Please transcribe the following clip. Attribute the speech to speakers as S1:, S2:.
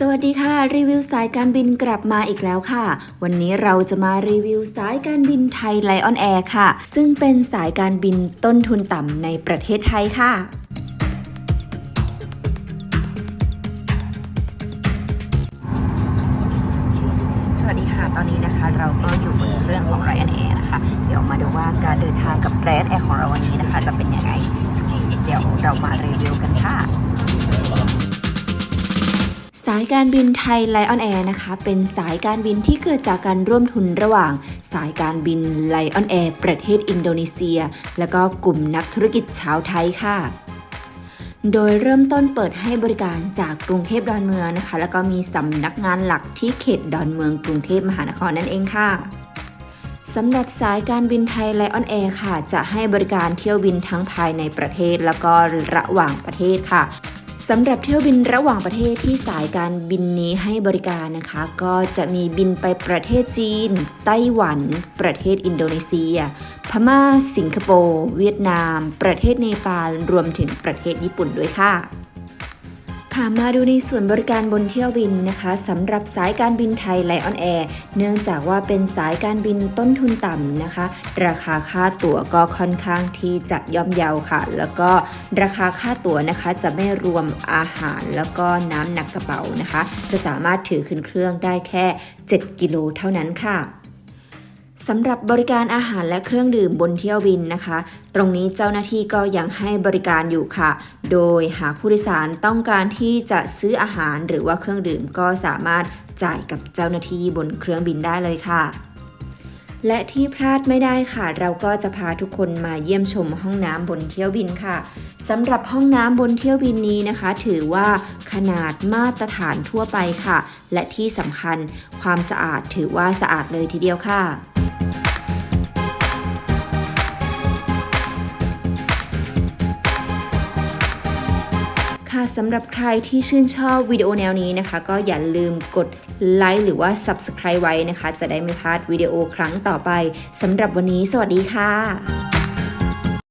S1: สวัสดีค่ะ รีวิวสายการบินกลับมาอีกแล้วค่ะ วันนี้เราจะมารีวิวสายการบินไทยไลออนแอร์ค่ะ ซึ่งเป็นสายการบินต้นทุนต่ำในประเทศไทยค่ะสวัสดีค่ะตอนนี้นะคะเราก็อยู่บนเครื่องของ Ryanair นะคะ เดี๋ยวมาดูว่าการเดินทางกับ Ryanair ของเราวันนี้นะคะ จะเป็น สายการบินไทยไลออนแอร์นะคะ เป็นสายการบินที่เกิดจากการร่วมทุนระหว่าง สายการบินไลออนแอร์ประเทศอินโดนีเซีย และก็กลุ่มนักธุรกิจชาวไทยค่ะ โดยเริ่มต้นเปิดให้บริการจากกรุงเทพดอนเมืองนะคะ แล้วก็มีสำนักงานหลักที่เขตดอนเมืองกรุงเทพมหานครนั่นเองค่ะสำหรับสายการบินไทยไลออนแอร์ค่ะ จะให้บริการเที่ยวบินทั้งภายในประเทศแล้วก็ระหว่างประเทศค่ะ สำหรับเที่ยวบินระหว่างประเทศที่สายการบินนี้ให้บริการนะคะ ก็จะมีบินไปประเทศจีน ไต้หวัน ประเทศอินโดนีเซีย พม่า สิงคโปร์ เวียดนาม ประเทศเนปาล รวมถึงประเทศญี่ปุ่นด้วยค่ะ ค่ะมาดูในส่วนบริการบนเที่ยวบินนะคะสำหรับสายการบินไทยไลออนแอร์เนื่องจากว่าเป็นสายการบินต้นทุนต่ำนะคะ ราคาค่าตั๋วก็ค่อนข้างที่จะย่อมเยาค่ะ แล้วก็ราคาค่าตั๋วนะคะจะไม่รวมอาหารแล้วก็น้ำหนักกระเป๋านะคะ จะสามารถถือขึ้นเครื่องได้แค่ 7 กิโลเท่านั้นค่ะ สำหรับบริการอาหารและเครื่องดื่มบนเที่ยวบินนะคะ ตรงนี้เจ้าหน้าที่ก็ยังให้บริการอยู่ค่ะ โดยหากผู้โดยสารต้องการที่จะซื้ออาหารหรือว่าเครื่องดื่มก็สามารถจ่ายกับเจ้าหน้าที่บนเครื่องบินได้เลยค่ะ และที่พลาดไม่ได้ค่ะ เราก็จะพาทุกคนมาเยี่ยมชมห้องน้ำบนเที่ยวบินค่ะสำหรับห้องน้ำบนเที่ยวบินนี้นะคะ ถือว่าขนาดมาตรฐานทั่วไปค่ะ และที่สำคัญความสะอาดถือว่าสะอาดเลยทีเดียวค่ะ ค่ะสำหรับใครที่ชื่นชอบวิดีโอแนวนี้นะคะ ก็อย่าลืมกดไลค์หรือว่า Subscribe ไว้นะคะ จะได้ไม่พลาดวิดีโอครั้งต่อไปสำหรับวันนี้ สวัสดีค่ะ